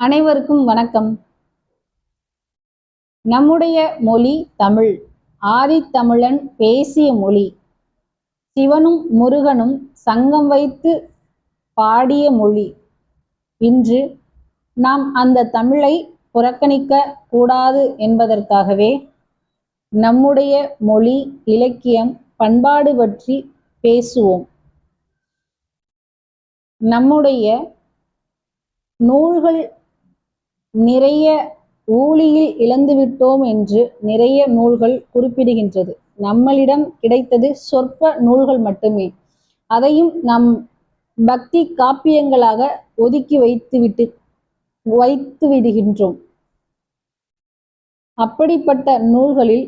அனைவருக்கும் வணக்கம். நம்முடைய மொழி தமிழ். ஆதித்தமிழன் பேசிய மொழி. சிவனும் முருகனும் சங்கம் வைத்து பாடிய மொழி. இன்று நாம் அந்த தமிழை புறக்கணிக்க கூடாது என்பதற்காகவே நம்முடைய மொழி இலக்கியம் பண்பாடு பற்றி பேசுவோம். நம்முடைய நூல்கள் நிறைய ஊழியில் இழந்துவிட்டோம் என்று நிறைய நூல்கள் குறிப்பிடுகின்றது. நம்மளிடம் கிடைத்தது சொற்ப நூல்கள் மட்டுமே. அதையும் நம் பக்தி காப்பியங்களாக ஒதுக்கி வைத்துவிட்டு வைத்து விடுகின்றோம். அப்படிப்பட்ட நூல்களில்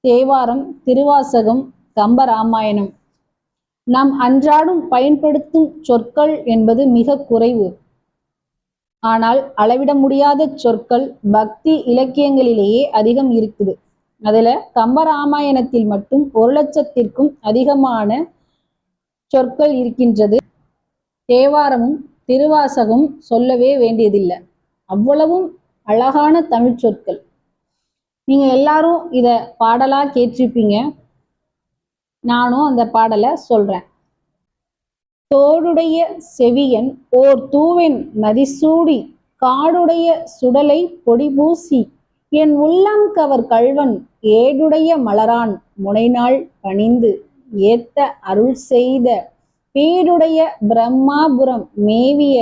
தேவாரம் திருவாசகம் கம்பராமாயணம் நாம் அன்றாடம் பயன்படுத்தும் சொற்கள் என்பது மிக குறைவு. ஆனால் அளவிட முடியாத சொற்கள் பக்தி இலக்கியங்களிலேயே அதிகம் இருக்குது. அதுல கம்பராமாயணத்தில் மட்டும் ஒரு லட்சத்திற்கும் அதிகமான சொற்கள் இருக்கின்றது. தேவாரமும் திருவாசகம் சொல்லவே வேண்டியதில்லை. அவ்வளவும் அழகான தமிழ் சொற்கள். நீங்க எல்லாரும் இத பாடலா கேட்டிருப்பீங்க. நானும் அந்த பாடலை சொல்றேன். தோடுடைய செவியன் ஓர் தூவென் மதிசூடி காடுடைய சுடலை பொடிபூசி என் உள்ளம் கவர் கள்வன் ஏடுடைய மலரான் முனைநாள் பணிந்து ஏத்த அருள் செய்த பீடுடைய பிரம்மாபுரம் மேவிய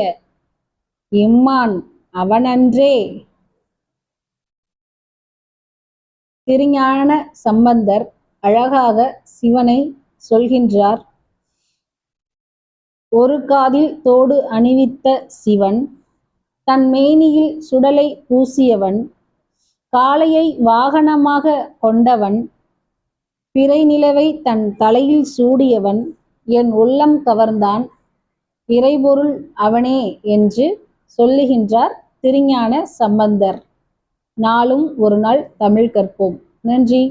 இம்மான் அவனன்றே. திருஞான சம்பந்தர் அழகாக சிவனை சொல்கின்றார். ஒரு காதில் தோடு அணிவித்த சிவன் தன் மேனியில் சுடலை பூசியவன் காளையை வாகனமாக கொண்டவன் பிறை நிலவை தன் தலையில் சூடியவன் என் உள்ளம் கவர்ந்தான் இறைபொருள் அவனே என்று சொல்லுகின்றார் திருஞான சம்பந்தர். நாளும் ஒரு நாள் தமிழ் கற்போம். நன்றி.